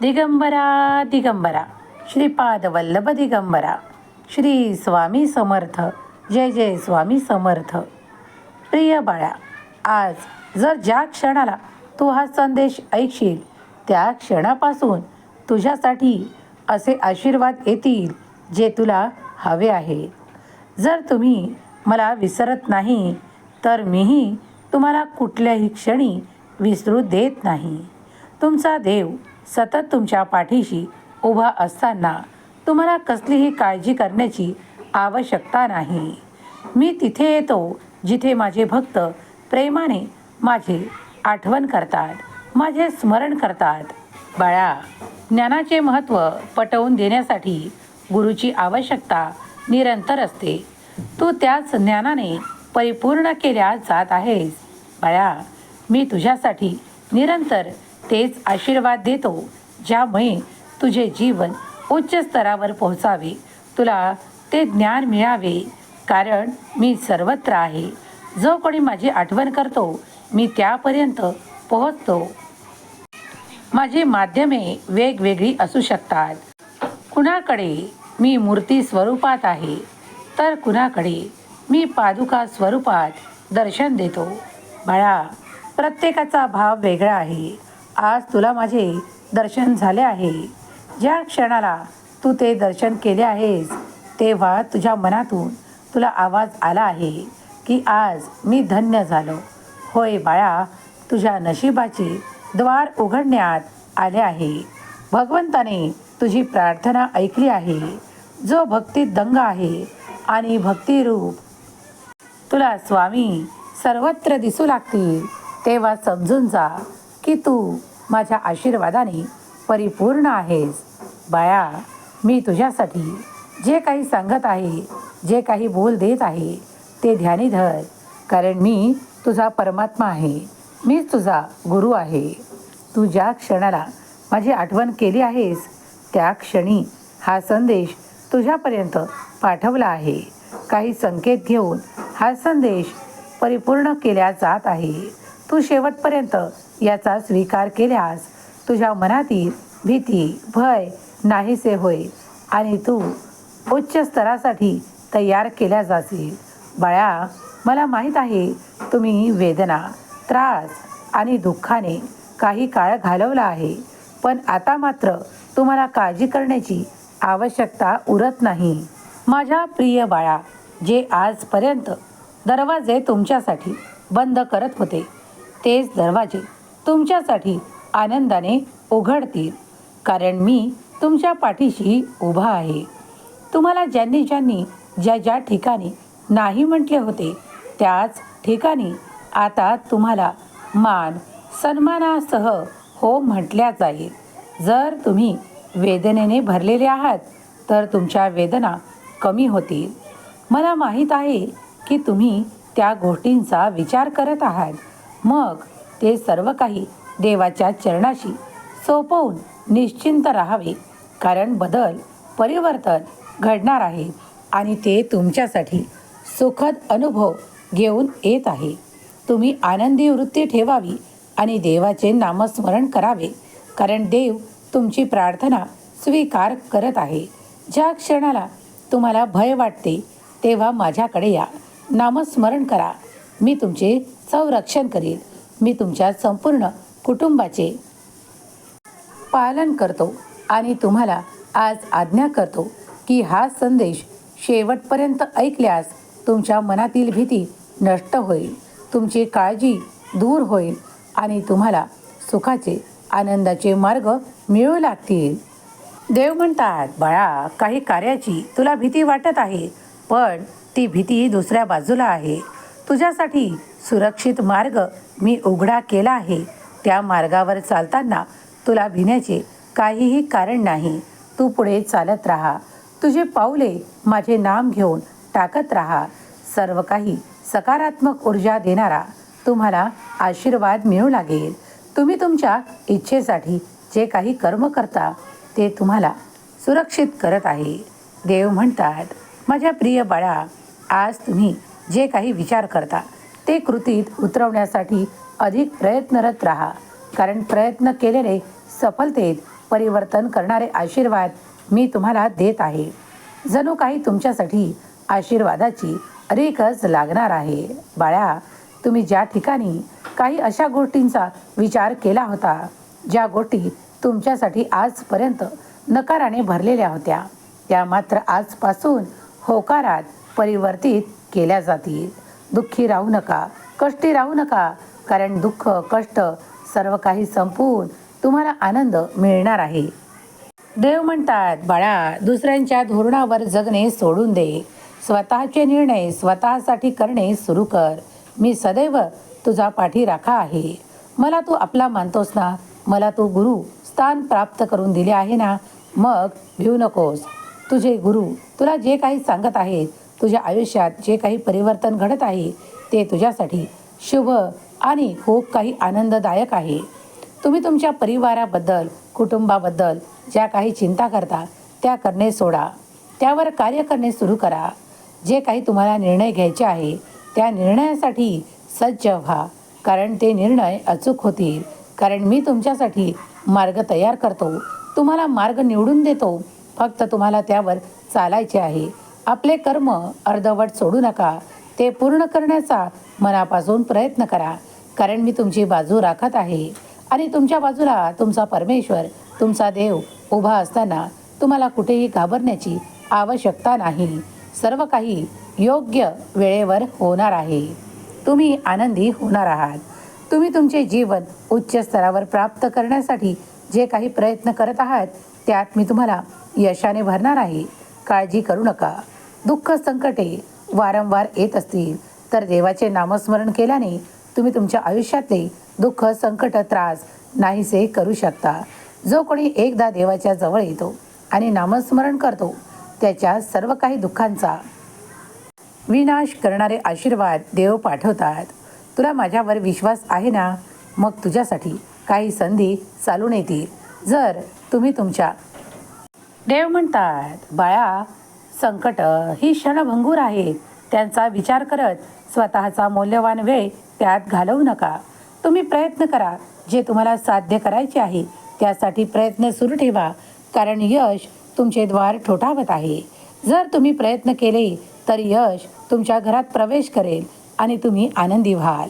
दिगंबरा दिगंबरा. श्रीपादवल्लभ दिगंबरा. श्री स्वामी समर्थ. जय जय स्वामी समर्थ. प्रिय बाळा आज जर ज्या क्षणाला तू हा संदेश ऐकशील त्या क्षणापासून तुझ्यासाठी असे आशीर्वाद येतील जे तुला हवे आहेत जर तुम्ही मला विसरत नाही तर मीही तुम्हाला कुठल्याही क्षणी विसरू देत नाही. तुमचा देव सतत तुमच्या पाठीशी उभा असताना तुम्हाला कसलीही काळजी करण्याची आवश्यकता नाही. मी तिथे येतो जिथे माझे भक्त प्रेमाने माझे आठवण करतात माझे स्मरण करतात. बाळा ज्ञानाचे महत्त्व पटवून देण्यासाठी गुरुची आवश्यकता निरंतर असते. तू त्याच ज्ञानाने परिपूर्ण केल्या जात आहेस. बाळा मी तुझ्यासाठी निरंतर तेच आशीर्वाद देतो ज्यामुळे तुझे जीवन उच्च स्तरावर पोहोचावे. तुला ते ज्ञान मिळावे कारण मी सर्वत्र आहे. जो कोणी माझी आठवण करतो मी त्यापर्यंत पोहोचतो. माझी माध्यमे वेगवेगळी असू शकतात. कुणाकडे मी मूर्ती स्वरूपात आहे तर कुणाकडे मी पादुका स्वरूपात दर्शन देतो. बाळा प्रत्येकाचा भाव वेगळा आहे. आज तुला माझे दर्शन झाले आहे. ज्या क्षणाला तू ते दर्शन केले आहेस तेव्हा तुझ्या मनातून तुला आवाज आला आहे की आज मी धन्य झालो. होय बाळा तुझ्या नशिबाचे द्वार उघडण्यात आले आहे. भगवंताने तुझी प्रार्थना ऐकली आहे. जो भक्तीत दंग आहे आणि भक्तिरूप तुला स्वामी सर्वत्र दिसू लागतील तेव्हा समजून जा. की तू माझ्या आशीर्वादाने परिपूर्ण आहेस. बाया मी तुझ्यासाठी जे काही सांगत आहे जे काही बोल देत आहे ते ध्यानी धर कारण मी तुझा परमात्मा आहे. मीच तुझा गुरु आहे. तू ज्या क्षणाला माझी आठवण केली आहेस त्या क्षणी हा संदेश तुझ्यापर्यंत पाठवला आहे. काही संकेत घेऊन हा संदेश परिपूर्ण केल्या जात आहे. तू शेवटपर्यंत याचा स्वीकार केल्यास तुझ्या मनातील भीती भय नाहीसे होईल आणि तू उच्च स्तरासाठी तयार केल्या जाशील. बाळा मला माहीत आहे तुम्ही वेदना त्रास आणि दुःखाने काही काळ घालवला आहे पण आता मात्र तुम्हाला काळजी करण्याची आवश्यकता उरत नाही. माझ्या प्रिय बाळा जे आजपर्यंत दरवाजे तुमच्यासाठी बंद करत होते तेच दरवाजे तुमच्यासाठी आनंदाने उघडतील. कारण मी तुमच्या पाठीशी उभा आहे. तुम्हाला ज्यांनी ज्यांनी ज्या ज्या ठिकाणी नाही म्हटले होते त्याच ठिकाणी आता तुम्हाला मान सन्मानासह हो म्हटल्या जाईल. जर तुम्ही वेदनेने भरलेले आहात तर तुमच्या वेदना कमी होतील. मला माहीत आहे की तुम्ही त्या गोष्टींचा विचार करत आहात. मग ते सर्व काही देवाच्या चरणाशी सोपवून निश्चिंत राहावे. कारण बदल परिवर्तन घडणार आहे आणि ते तुमच्यासाठी सुखद अनुभव घेऊन येत आहे. तुम्ही आनंदी वृत्ती ठेवावी आणि देवाचे नामस्मरण करावे. कारण देव तुमची प्रार्थना स्वीकार करत आहे. ज्या क्षणाला तुम्हाला भय वाटते तेव्हा माझ्याकडे या. नामस्मरण करा. मी तुमचे संरक्षण करील. मी तुमच्या संपूर्ण कुटुंबाचे पालन करतो आणि तुम्हाला आज आज्ञा करतो की हा संदेश शेवटपर्यंत ऐकल्यास तुमच्या मनातील भीती नष्ट होईल. तुमची काळजी दूर होईल आणि तुम्हाला सुखाचे आनंदाचे मार्ग मिळू लागतील. देव म्हणतात बाळा काही कार्याची तुला भीती वाटत आहे पण ती भीती दुसऱ्या बाजूला आहे. तुझ्यासाठी सुरक्षित मार्ग मी उघडा केला आहे. त्या मार्गावर चालताना तुला भिण्याचे काहीही कारण नाही. तू पुढे चालत राहा. तुझे पाऊले माझे नाम घेऊन टाकत राहा. सर्व काही सकारात्मक ऊर्जा देणारा तुम्हाला आशीर्वाद मिळू लागेल. तुम्ही तुमच्या इच्छेसाठी जे काही कर्म करता ते तुम्हाला सुरक्षित करत आहे. देव म्हणतात माझ्या प्रिय बाळा आज तुम्ही जे काही विचार करता ते कृतीत उतरवण्यासाठी अधिक प्रयत्नरत राहा. कारण प्रयत्न केलेले सफलतेत परिवर्तन करणारे आशीर्वाद मी तुम्हाला देत आहे. जणू काही तुमच्यासाठी आशीर्वादाची रेखच लागणार आहे. बाळ्या तुम्ही ज्या ठिकाणी काही अशा गोष्टींचा विचार केला होता ज्या गोष्टी तुमच्यासाठी आजपर्यंत नकाराने भरलेल्या होत्या त्या मात्र आजपासून होकारात परिवर्तित केल्या जातील. दुःखी राहू नका कष्टी राहू नका कारण दुःख कष्ट सर्व काही संपवून तुम्हाला आनंद मिळणार आहे. देव म्हणतात बाळा दुसऱ्यांच्या धोरणावर जगणे सोडून दे. स्वतःचे निर्णय स्वतःसाठी करणे सुरू कर. मी सदैव तुझा पाठीराखा आहे. मला तू आपला मानतोस ना? मला तू गुरु स्थान प्राप्त करून दिले आहे ना? मग भिऊ नकोस. तुझे गुरु तुला जे काही सांगत आहेत तुझ्या आयुष्यात जे काही परिवर्तन घडत आहे ते तुझ्यासाठी शुभ आणि खूप काही आनंददायक आहे. तुम्ही तुमच्या परिवाराबद्दल कुटुंबाबद्दल ज्या काही चिंता करता त्या करणे सोडा. त्यावर कार्य करणे सुरू करा. जे काही तुम्हाला निर्णय घ्यायचे आहे त्या निर्णयासाठी सज्ज व्हा. कारण ते निर्णय अचूक होतील. कारण मी तुमच्यासाठी मार्ग तयार करतो. तुम्हाला मार्ग निवडून देतो. फक्त तुम्हाला त्यावर चालायचे आहे. आपले कर्म अर्धवट सोडू नका. ते पूर्ण करण्याचा मनापासून प्रयत्न करा. कारण मी तुमची बाजू राखत आहे. आणि तुमच्या बाजूला तुमचा परमेश्वर तुमचा देव उभा असताना तुम्हाला कुठेही घाबरण्याची आवश्यकता नाही. सर्व काही योग्य वेळेवर होणार आहे. तुम्ही आनंदी होणार आहात. तुम्ही तुमचे जीवन उच्च स्तरावर प्राप्त करण्यासाठी जे काही प्रयत्न करत आहात त्यात मी तुम्हाला यशाने भरणार आहे. काळजी करू नका. दुःख संकटे वारंवार येत असतील तर देवाचे नामस्मरण केल्याने तुम्ही तुमच्या आयुष्यातले दुःख संकट त्रास नाहीसे करू शकता. जो कोणी एकदा देवाच्या जवळ येतो आणि नामस्मरण करतो त्याच्या सर्व काही दुःखांचा विनाश करणारे आशीर्वाद देव पाठवतात. तुला माझ्यावर विश्वास आहे ना? मग तुझ्यासाठी काही संधी चालून येतील. जर तुम्ही तुमच्या देव म्हणतात बाळा संकट ही क्षणभंगूर आहेत त्यांचा विचार करत स्वतःचा मौल्यवान वेळ त्यात घालवू नका. तुम्ही प्रयत्न करा. जे तुम्हाला साध्य करायचे आहे त्यासाठी प्रयत्न सुरू ठेवा. कारण यश तुमचे द्वार ठोठावत आहे. जर तुम्ही प्रयत्न केले तर यश तुमच्या घरात प्रवेश करेल आणि तुम्ही आनंदी व्हाल.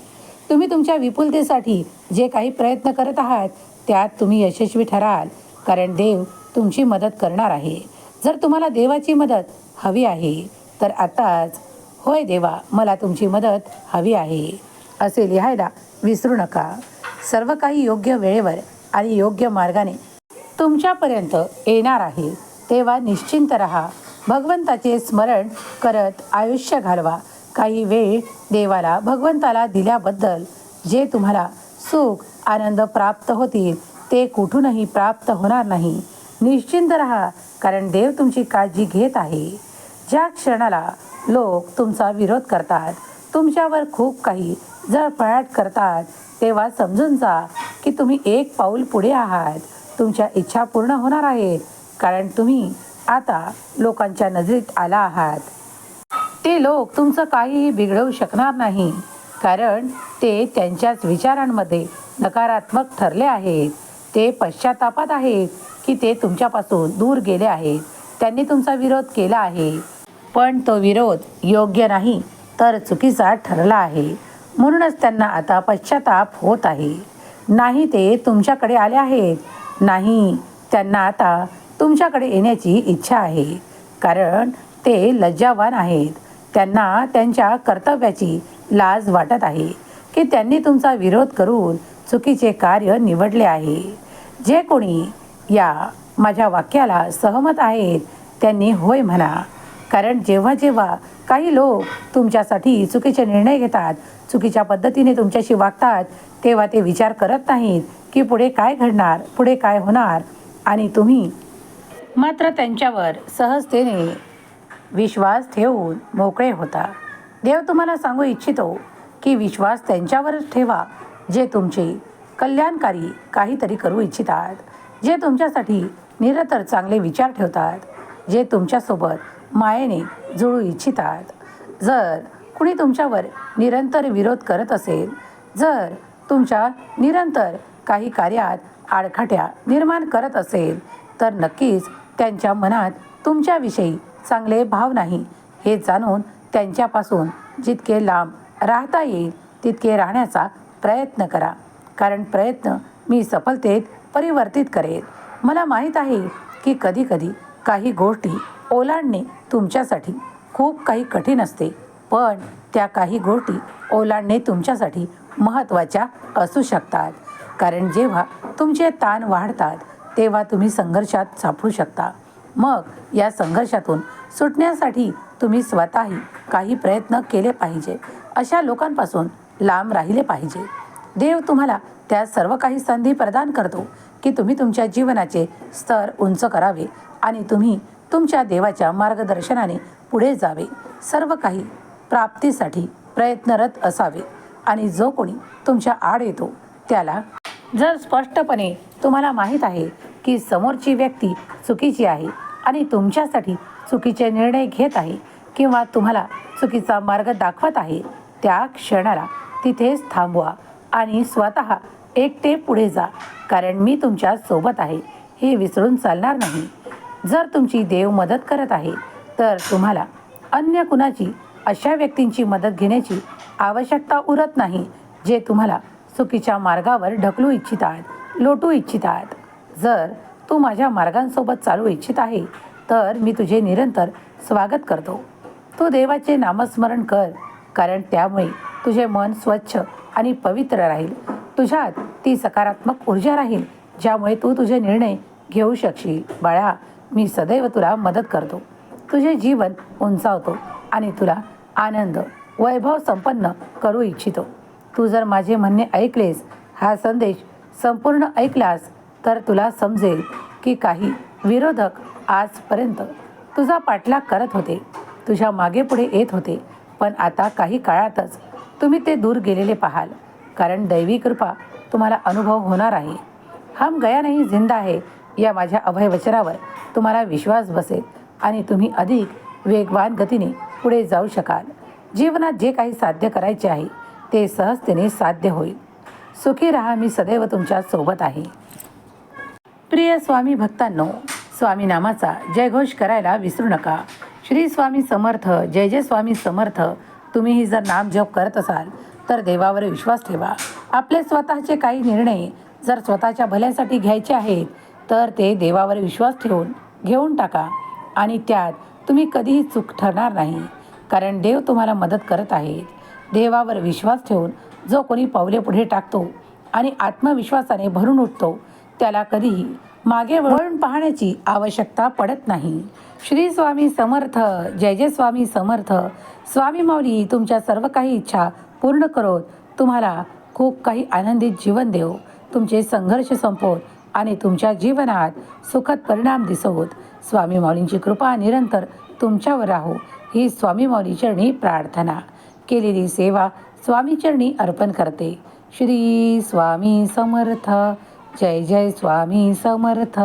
तुम्ही तुमच्या विपुलतेसाठी जे काही प्रयत्न करत आहात त्यात तुम्ही यशस्वी ठराल. कारण देव तुमची मदत करणार आहे. जर तुम्हाला देवाची मदत हवी आहे तर आताच होय देवा मला तुमची मदत हवी आहे असे लिहायला विसरू नका. सर्व काही योग्य वेळेवर आणि योग्य मार्गाने तुमच्यापर्यंत येणार आहे. तेव्हा निश्चिंत रहा. भगवंताचे स्मरण करत आयुष्य घालवा. काही वेळ देवाला भगवंताला दिल्याबद्दल जे तुम्हाला सुख आनंद प्राप्त होतील ते कुठूनही प्राप्त होणार नाही. निश्चिंत रहा कारण देव तुमची काळजी घेत आहे. ज्या क्षणाला लोक तुमचा विरोध करतात तुमच्यावर खूप काही जळफळाट करतात तेव्हा समजून जा की तुम्ही एक पाऊल पुढे आहात. तुमच्या इच्छा पूर्ण होणार आहेत कारण तुम्ही आता लोकांच्या नजरेत आला आहात. ते लोक तुमचं काहीही बिघडवू शकणार नाही कारण ते त्यांच्याच विचारांमध्ये नकारात्मक ठरले आहेत. ते पश्चातापात आहेत. की ते तुमच्यापासून दूर गेले आहेत त्यांनी तुमचा विरोध केला आहे. पण तो विरोध योग्य नाही तर चुकीचा ठरला आहे. म्हणूनच त्यांना आता पश्चाताप होत आहे. नाही ते तुमच्याकडे आले आहेत. नाही त्यांना आता तुमच्याकडे येण्याची इच्छा आहे. कारण ते लज्जावान आहेत. त्यांना त्यांच्या कर्तव्याची लाज वाटत आहे की त्यांनी तुमचा विरोध करून चुकीचे कार्य निवडले आहे. जे कोणी या माझ्या वाक्याला सहमत आहेत. त्यांनी होय म्हणा. कारण जेव्हा जेव्हा काही लोक तुमच्यासाठी चुकीचे निर्णय घेतात चुकीच्या पद्धतीने तुमच्याशी वागतात तेव्हा ते विचार करत नाहीत की पुढे काय घडणार पुढे काय होणार. आणि तुम्ही मात्र त्यांच्यावर सहजतेने विश्वास ठेवून मोकळे होता. देव तुम्हाला सांगू इच्छितो की विश्वास त्यांच्यावरच ठेवा जे तुमचे कल्याणकारी काहीतरी करू इच्छितात. जे तुमच्यासाठी निरंतर चांगले विचार ठेवतात जे तुमच्यासोबत मायेने जुळू इच्छितात. जर कुणी तुमच्यावर निरंतर विरोध करत असेल जर तुमच्या निरंतर काही कार्यात आडखाट्या निर्माण करत असेल तर नक्कीच त्यांच्या मनात तुमच्याविषयी चांगले भाव नाही. हे जाणून त्यांच्यापासून जितके लांब राहता येईल तितके राहण्याचा प्रयत्न करा. कारण प्रयत्न मी सफलतेत परिवर्तित करेल. मला माहीत आहे की कधीकधी काही गोष्टी ओलांडणे तुमच्यासाठी खूप काही कठीण असते पण त्या काही गोष्टी ओलांडणे तुमच्यासाठी महत्त्वाच्या असू शकतात. कारण जेव्हा तुमचे ताण वाढतात तेव्हा तुम्ही संघर्षात सापडू शकता. मग या संघर्षातून सुटण्यासाठी तुम्ही स्वतःही काही प्रयत्न केले पाहिजे. अशा लोकांपासून लांब राहिले पाहिजे. देव तुम्हाला त्या सर्व काही संधी प्रदान करतो की तुम्ही तुमच्या जीवनाचे स्तर उंच करावे आणि तुम्ही तुमच्या देवाच्या मार्गदर्शनाने पुढे जावे. सर्व काही प्राप्तीसाठी प्रयत्नरत असावे आणि जो कोणी तुमच्या आड येतो त्याला जर स्पष्टपणे तुम्हाला माहीत आहे की समोरची व्यक्ती चुकीची आहे आणि तुमच्यासाठी चुकीचे निर्णय घेत आहे किंवा तुम्हाला चुकीचा मार्ग दाखवत आहे त्या क्षणाला तिथेच थांबवा. आणि स्वतः एकटे पुढे जा कारण मी तुमच्यासोबत आहे. हे विसरून चालणार नाही. जर तुमची देव मदत करत आहे तर तुम्हाला अन्य कुणाची अशा व्यक्तींची मदत घेण्याची आवश्यकता उरत नाही जे तुम्हाला चुकीच्या मार्गावर ढकलू इच्छित आहात लोटू इच्छित आहात जर तू माझ्या मार्गांसोबत चालू इच्छित आहे तर मी तुझे निरंतर स्वागत करतो. तू देवाचे नामस्मरण कर कारण त्यामुळे तुझे मन स्वच्छ आणि पवित्र राहील. तुझ्यात ती सकारात्मक ऊर्जा राहील ज्यामुळे तू तुझे निर्णय घेऊ शकशील. बाळा मी सदैव तुला मदत करतो. तुझे जीवन उंचावतो आणि तुला आनंद वैभव संपन्न करू इच्छितो. तू जर माझे म्हणणे ऐकलेस हा संदेश संपूर्ण ऐकलास तर तुला समजेल की काही विरोधक आजपर्यंत तुझा पाठलाग करत होते. तुझ्या मागे पुढे येत होते पण आता काही काळातच तुम्ही ते दूर गेलेले पाहाल. कारण दैवी कृपा तुम्हाला अनुभव होणार आहे. हम गया नाही जिंदा आहे या माझ्या अभय वचनावर तुम्हाला विश्वास बसेल आणि तुम्ही अधिक वेगवान गतीने पुढे जाऊ शकाल. जीवनात जे काही साध्य करायचे आहे ते सहजतेने साध्य होईल. सुखी राहा मी सदैव तुमच्यासोबत आहे. प्रिय स्वामी भक्तांनो स्वामी नामाचा जयघोष करायला विसरू नका. श्री स्वामी समर्थ जय जय स्वामी समर्थ तुम्हीही जर नाम जप करत असाल तर देवावर विश्वास ठेवा. आपले स्वतःचे काही निर्णय जर स्वतःच्या भल्यासाठी घ्यायचे आहेत तर ते देवावर विश्वास ठेवून घेऊन टाका. आणि त्यात तुम्ही कधीही चूक ठरणार नाही कारण देव तुम्हाला मदत करत आहे देवावर विश्वास ठेवून जो कोणी पावले पुढे टाकतो आणि आत्मविश्वासाने भरून उठतो त्याला कधीही मागे वळून पाहण्याची आवश्यकता पडत नाही. श्री स्वामी समर्थ जय जय स्वामी समर्थ. स्वामी माऊली तुमच्या सर्व काही इच्छा पूर्ण करोत तुम्हाला खूप काही आनंदित जीवन देव तुमचे संघर्ष संपवत आणि तुमच्या जीवनात सुखद परिणाम दिसवत स्वामी माऊलींची कृपा निरंतर तुमच्यावर राहो. ही स्वामी माऊली चरणी प्रार्थना. केलेली सेवा स्वामी चरणी अर्पण करते. श्री स्वामी समर्थ जय जय स्वामी समर्थ.